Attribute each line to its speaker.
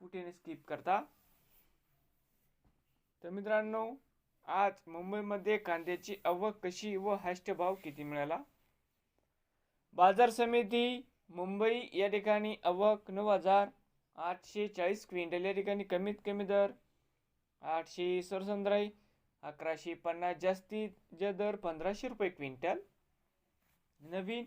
Speaker 1: कुठे स्किप करता? तर मित्रांनो आज मुंबईमध्ये कांद्याची आवक कशी व हायस्ट भाव किती मिळाला? बाजार समिती मुंबई या ठिकाणी आवक नऊ हजार आठशे चाळीस क्विंटल या ठिकाणी कमीत कमी दर आठशे सरसंद्राई अकराशे पन्नास जास्तीत जे दर पंधराशे रुपये क्विंटल. नवीन